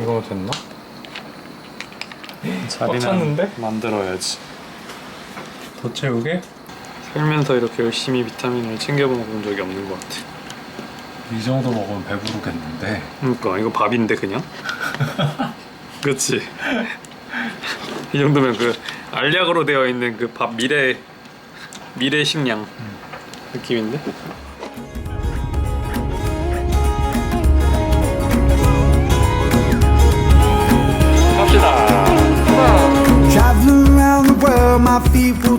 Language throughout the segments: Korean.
이거 됐나? 자리는? 만들어야지. 더 채우게? 살면서 이렇게 열심히 비타민을 챙겨 먹은 적이 없는 것 같아. 이 정도 먹으면 배부르겠는데 그러니까 이거 밥인데 그냥? 그렇지. 이 정도면 그 알약으로 되어 있는 그 밥 미래 미래 식량 느낌인데?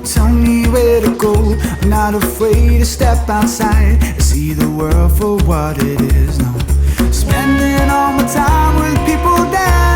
Tell me where to go. I'm not afraid to step outside and see the world for what it is now. Spending all my time with people that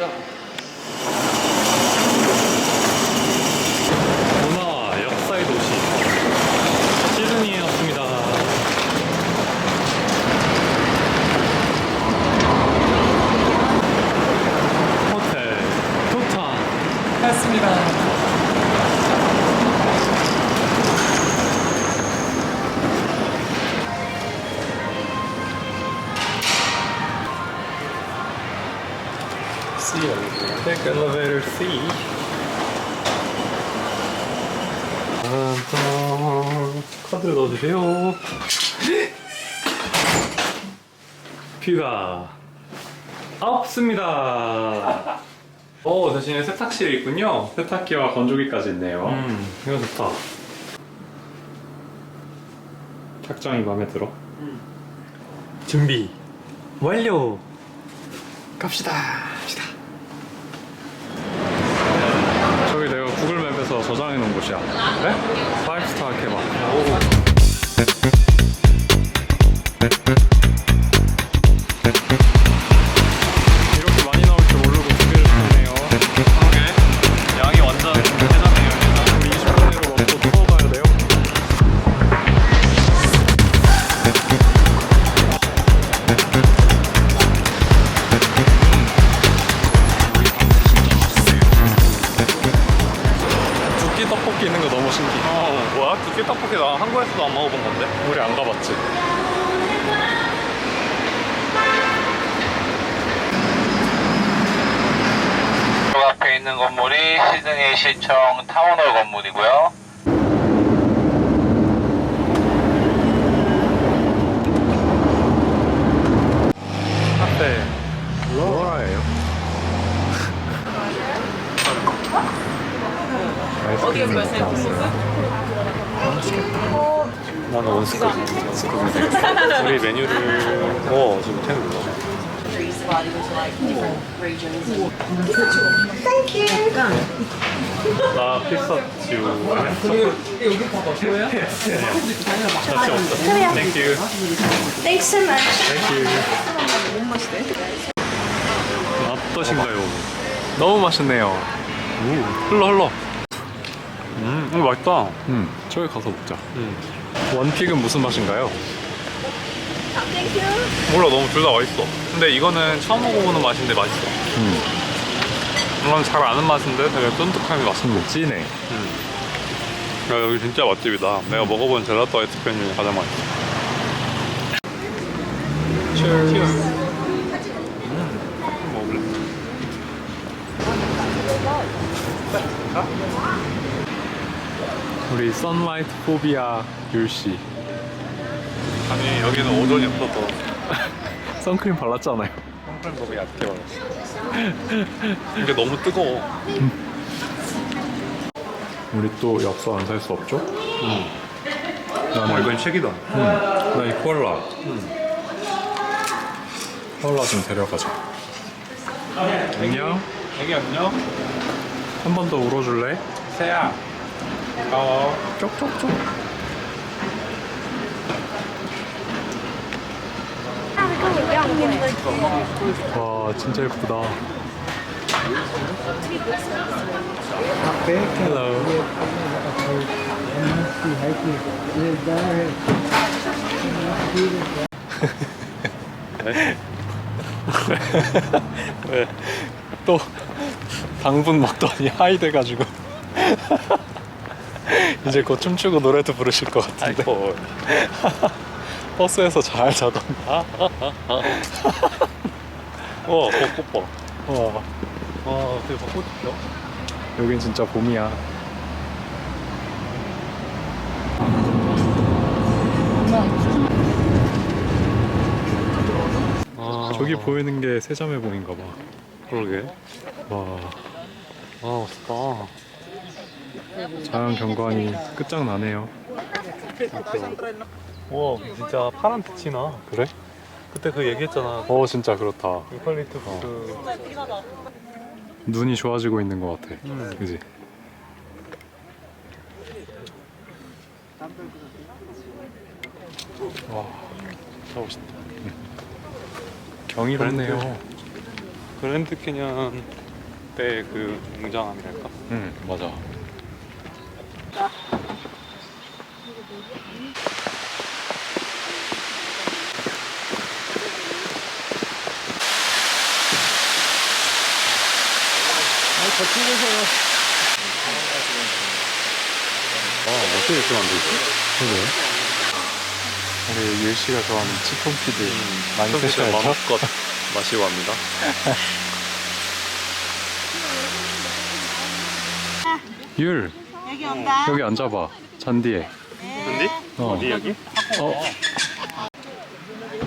Yeah. Elevator C. 짠 카드 넣어주세요 뷰가 없습니다 오 대신에 세탁실이 있군요 세탁기와 건조기까지 있네요 음. 이거 좋다 착장이 마음에 들어 준비 완료. 갑시다. 해 놓은 곳이야 그래? 5스타 케밥 different regions. 나 피스타치오 여기 봐봐 쇼야? 피스타치오 없어 땡큐 Thanks so much. 땡큐 어떠신가요? 너무 맛있네요 오, 흘러 흘러 음, 이거 맛있다. 음, 저기 가서 먹자 원픽은 무슨 맛인가요? 몰라, 너무 둘 다 맛있어. 근데 이거는 처음 먹어보는 맛인데 맛있어. 음, 이건 잘 아는 맛인데 되게 쫀득하게 맛있어. 음 진해 야 여기 진짜 맛집이다. 내가 먹어본 젤라또 아이스크림 중에 가장 맛있어. 음, 먹을래. 우리 선라이트 포비아 율씨. 아니 여기는 오존이 없어서 선크림 발랐잖아요. 선크림 너무 얇게 발랐어. 이게 너무 뜨거워. 우리 또 엽서 안 살 수 없죠? 응. 나는 이건 책이다. 응. 나이 콜라. 응. 콜라 좀 데려가자. 안녕. 애기 안녕. 한 번 더 울어줄래? 새야. 어. 쪽쪽쪽. 와 진짜 예쁘다. 또 당분 먹더니 하이 돼가지고. 이제 곧 춤추고 노래도 부르실 것 같은데 버스에서 잘 자던 와 벚꽃 봐. 와 와 되게 벚꽃 펴. 여긴 진짜 봄이야. 아. 저기 보이는 게 세자매 봉인가 봐. 그러게. 와, 아 멋있다. 자연 경관이 끝장나네요 와 진짜 파란 빛이 나. 그래? 그때 그 얘기했잖아. 어 진짜 그렇다 유칼립투스. 눈이 좋아지고 있는 것 같아 음. 그지? 와 진짜 멋있다. 경이롭네요 그랜드 캐년 때 그 웅장함이랄까. 응 맞아 아 어떻게 이렇게 만들지? 그래? 우리 율씨가 좋아하는 치폰피드 많이 쓰셔야죠 마음껏 마시고 합니다. 율 여기 온다. 여기 앉아봐 잔디에 근데 어. 어디 여기? 어.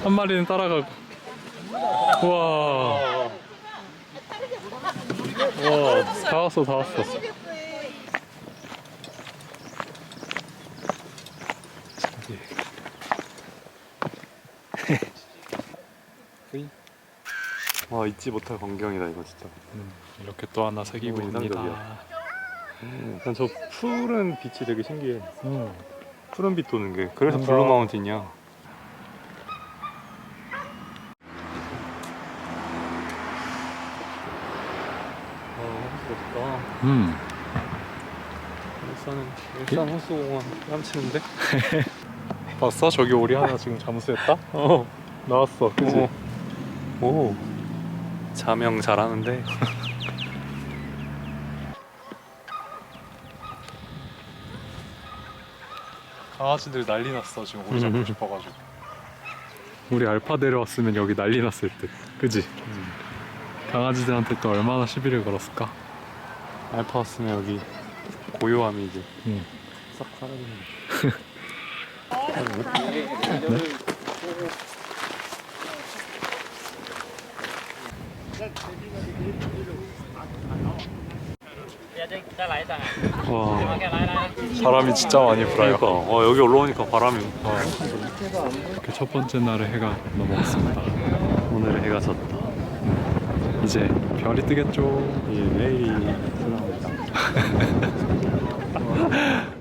한 마리는 따라가고. 우와. 우와, 다 왔어, 다 왔어. 와 잊지 못할 광경이다 이거 진짜. 음, 이렇게 또 하나 새기고 너무 있습니다. 인상적이야. 난 저 푸른 빛이 되게 신기해. 음, 푸른 빛 도는 게. 그래서 뭔가- 블루 마운틴이야. 아. 음. 일산은 일산 호수공원 깜치는데? 봤어? 저기 오리 하나 지금 잠수했다? 어. 나왔어, 그지? 오. 오. 자명 잘하는데. 강아지들 난리 났어, 지금 오리 음. 잡고 싶어가지고. 우리 알파 데려왔으면 여기 난리 났을 듯, 그지? 강아지들한테 또 얼마나 시비를 걸었을까? 알파 왔으면 여기 고요함이 이제 응. 싹 사라지는 와, 바람이 진짜 많이 불어요. 그러니까 어, 여기 올라오니까 바람이 어. 이렇게 첫 번째 날의 해가 넘어갔습니다. 오늘의 해가 졌다 이제 별이 뜨겠죠. 이 내일이 수상합니다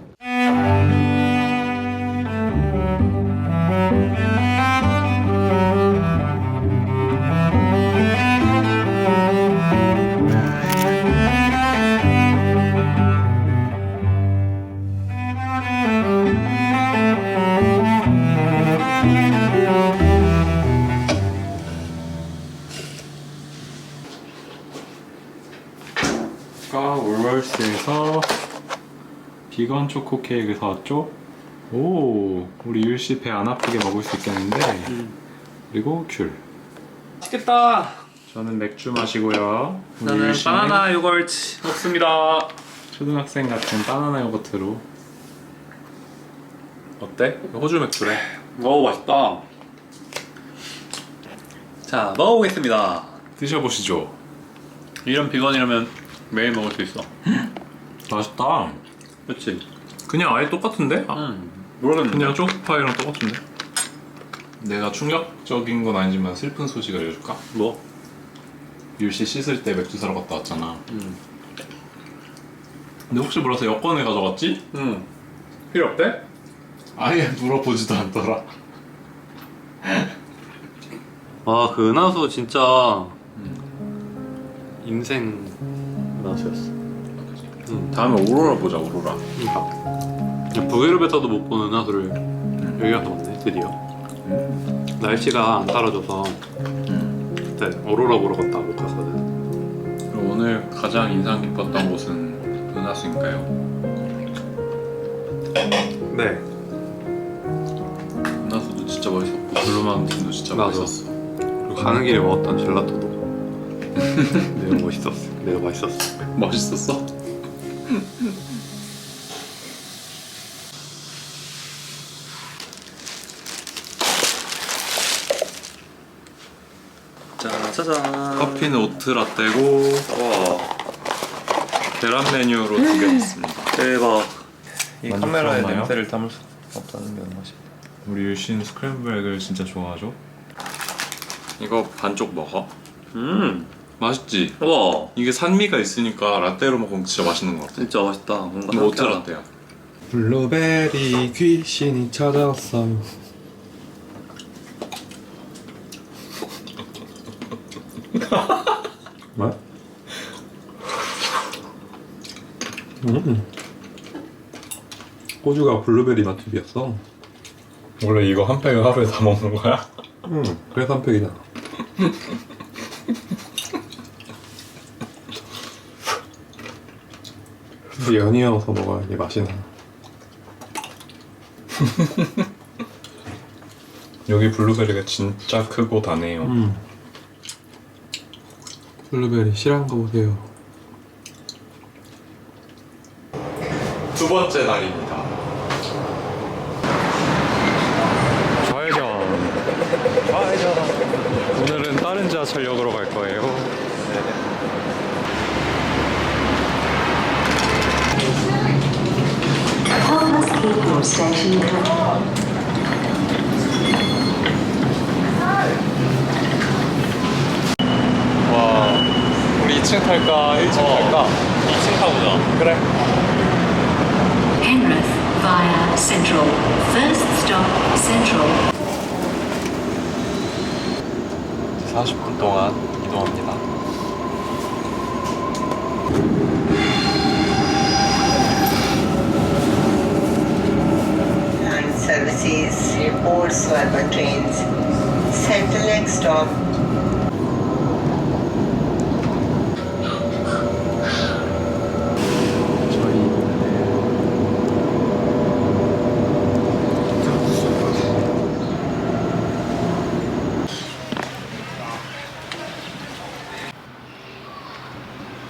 초코 케이크 사왔죠? 오, 우리 율씨 배 안 아프게 먹을 수 있겠는데. 그리고 귤. 맛있겠다. 저는 맥주 마시고요. 우리 나는 율 씨는 바나나 요거트 먹습니다. 초등학생 같은 바나나 요거트로. 어때? 호주 맥주래. 오 맛있다. 자 먹어보겠습니다. 드셔보시죠. 이런 비건이라면 매일 먹을 수 있어. 맛있다. 그렇지. 그냥 아예 똑같은데? 아, 음 모르겠는데. 그냥 초코파이랑 똑같은데? 내가 충격적인 건 아니지만 슬픈 소식 알려줄까? 뭐? 율씨 씻을 때 맥주 사러 갔다 왔잖아. 음. 근데 혹시 몰라서 여권을 가져갔지? 음. 필요 없대? 아예 물어보지도 않더라. 아, 그 은하수 진짜 인생 은하수였어. 다음에 오로라 보자, 오로라. 그러니까 북유럽에서도 못본 은하수를 여기 가서 봤네, 드디어. 날씨가 안 따라줘서 그때 오로라 보러 갔다 못 갔거든. 오늘 가장 인상 깊었던 곳은 은하수인가요? 네. 은하수도 진짜 멋있었고 블루마운틴도 진짜 맞아. 멋있었어. 그리고 가는 길에 먹었던 젤라또도 매우 멋있었어. 매우 맛있었어. 멋있었어? 짜자잔. 커피는 오트라떼고 와, 계란 메뉴로 두개 왔습니다. 대박. 이 카메라에 냄새를 담을 수 없다는 게 맛있다. 우리 율신 스크램블 에그를 진짜 좋아하죠? 이거 반쪽 먹어. 음, 맛있지? 와, 이게 산미가 있으니까 라떼로 먹으면 진짜 맛있는 것 같아. 진짜 맛있다. 뭔가 이거 오트 상쾌하다. 라떼야. 블루베리 귀신이 찾아왔어요. 뭐? 음. 호주가 블루베리 맛집이었어. 원래 이거 한 팩을 하루에 다 먹는 거야? 응, 그래서 한 팩이다. 연이어서 먹어야지 맛이 나. 여기 블루베리가 진짜 크고 다네요. 음. 블루베리 실한 거 보세요. 두 번째 날입니다. 좌회전. 좌회전. 오늘은 다른 지하철역으로 갈 거예요. Help clear. 와, 우리 2층 탈까? 1층 탈까? 2층 타보자. 그래. Penrith via Central. First stop, Central. 40분 동안 이동합니다. Services, old Swarma trains. Central next stop,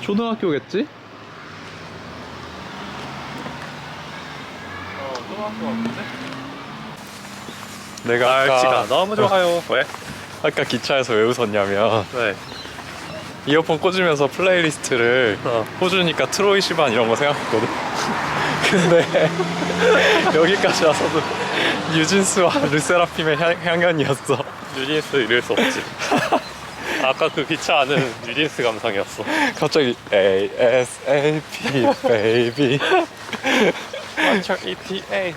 초등학교겠지? 내가 아 까 너무 좋아요. 왜? 아까 기차에서 왜 웃었냐면 왜? 이어폰 꽂으면서 플레이리스트를 어. 꽂으니까 트로이 시반 이런 거 생각했거든. 근데 여기까지 와서도 뉴진스와 르세라핌의 향, 향연이었어. 뉴진스 이럴 수 없지. 아까 그 기차 안은 뉴진스 감상이었어. 갑자기 ASAP baby. 완전 ETA.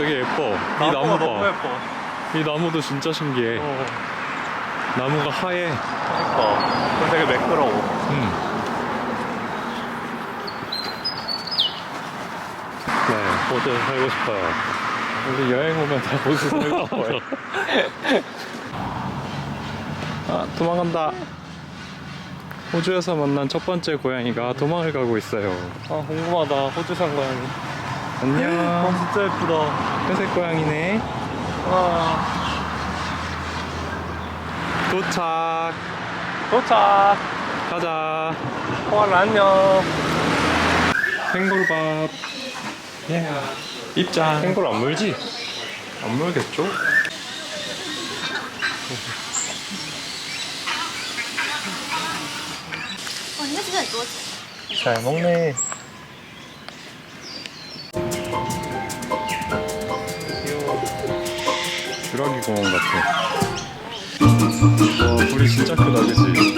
되게 예뻐. 이 나무 봐. 예뻐. 이 나무도 진짜 신기해. 어, 나무가 하얘. 그러니까. 그럼 되게 매끄러워. 음. 네, 호주 살고 싶어요. 우리 여행 오면 다 호주 살고 싶어요. 아, 도망간다. 호주에서 만난 첫 번째 고양이가 도망을 가고 있어요. 아 궁금하다 호주 산 고양이 안녕. 아 진짜 예쁘다 회색 고양이네. 와 도착. 도착 가자. 호알 안녕 캥거루밥. 예. 입장. 캥거루 안 물지? 안 물겠죠? 잘 먹네. 와, 불이 진짜 크다, 그치?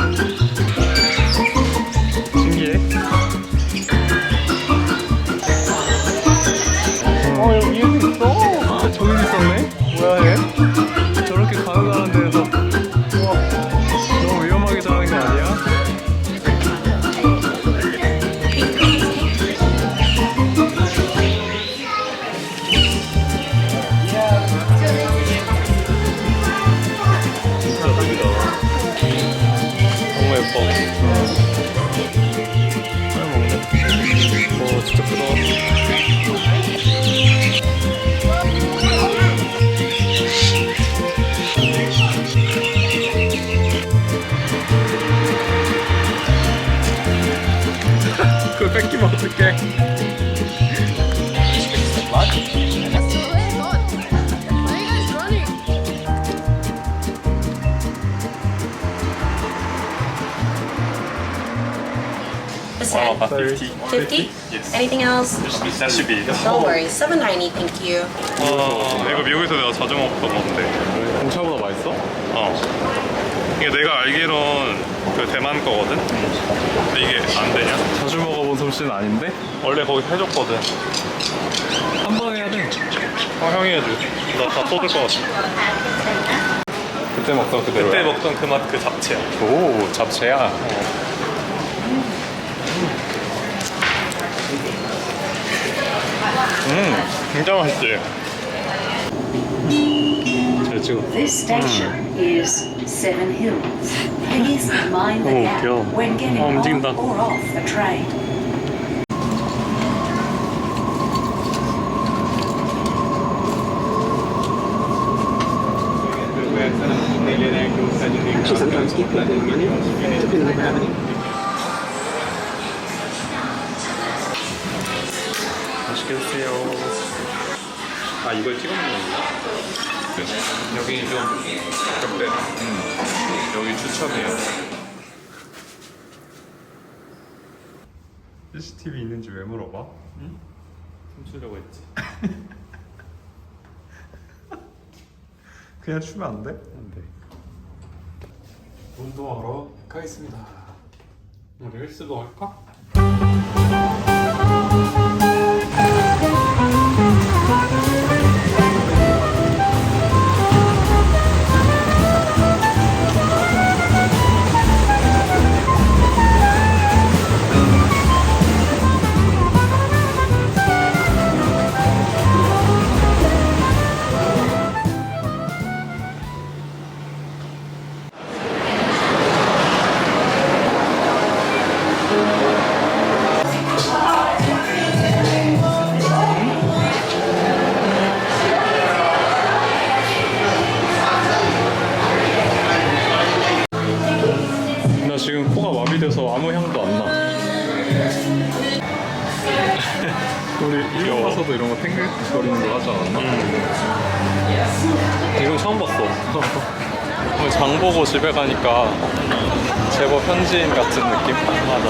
어떡해 Percent. 아, 50 50? Yes. Anything else? That should be it. No worries. 790, thank you. 아, 이거 미국에서 내가 자주 먹었던 건데. 공차보다 맛있어? 어. 이게 내가 알기론 그 대만 거거든. 근데 이게 안 되냐? 솜씨는 아닌데? 원래 거기 해줬거든. 한 번 해야 돼. 어, 형이 해줘. 나 다 쏟을 것 같아. 그때 먹던 그대로야. 그때 먹던 그 맛 그 잡채야. 오, 잡채야. 음, 진짜 맛있지. 잘 찍어. This station is Seven Hills. Please mind the Oh, gap God. when getting Oh, on 움직인다. or off the train. 맛있게 드세요. 아, 이걸 찍어 먹는 거야? 네. 여기 좀 적대. 음. 여기 추첨이에요. CCTV 있는지 왜 물어봐? 춤추려고 했지. 그냥 추면 안 돼? 안 돼. 운동하러 가겠습니다. 우리 헬스도 할까? 맞아.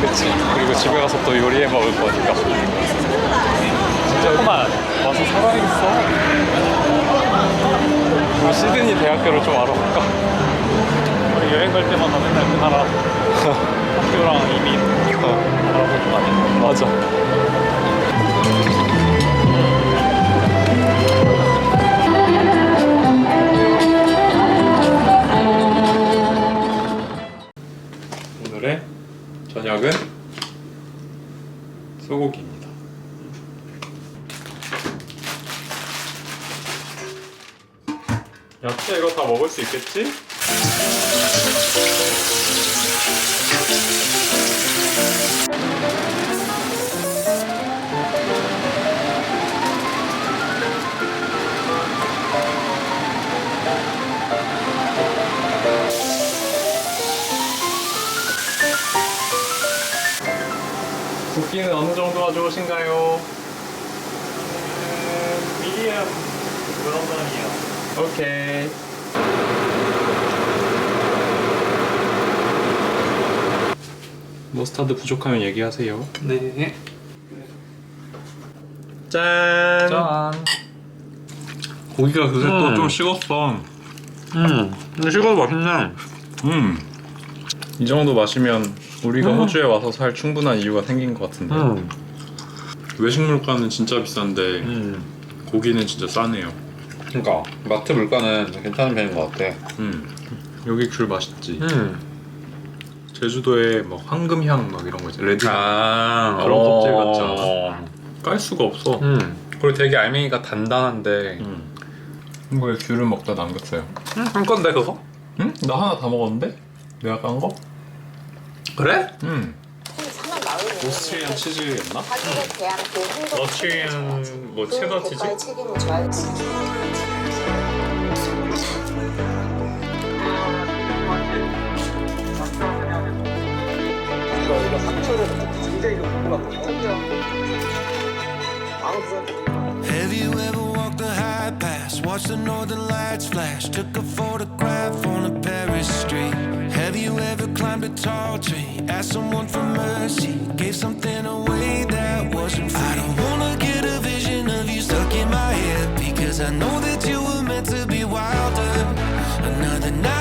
그치. 그리고 집에 가서 또 요리해 먹을 거니까. 진짜 조금만 와서 살아있어. 우리 시드니 대학교를 좀 알아볼까? 우리 여행 갈 때마다 맨날 그 나라 학교랑 이민 알아보는 거 아니야? 맞아. 저녁은 소고기입니다. 야채 이거 다 먹을 수 있겠지? 고기는 어느 정도 가져오신가요? 미디엄 웰던이요. 오케이. 머스타드 부족하면 얘기하세요. 네. 짠. 짠. 고기가 그새 음. 또좀 식었어. 음. 근데 식어도 맛있네. 음. 이 정도 마시면 우리가 음. 호주에 와서 살 충분한 이유가 생긴 것 같은데. 음. 외식 물가는 진짜 비싼데 음. 고기는 진짜 싸네요. 그러니까 마트 물가는 괜찮은 편인 것 같아. 음. 여기 귤 맛있지. 음. 제주도에 막 황금향 막 이런 거 있지. 레드. 아. 그런 껍질 같지 않아? 깔 수가 없어. 음. 그리고 되게 알맹이가 단단한데. 음. 이거에 귤을 먹다 남겼어요. 음. 한 건데 그거? 응? 나 하나 다 먹었는데? 내가 깐 거? 그래? 응. 오스트리안 치즈였나? 러시안 뭐 체더 치즈? 책임을 져야 Have you ever the high pass, watched the northern lights flash, took a photograph on a Paris street. Have you ever climbed a tall tree, asked someone for mercy, gave something away that wasn't free? I don't wanna get a vision of you stuck in my head because I know that you were meant to be wilder. Another night.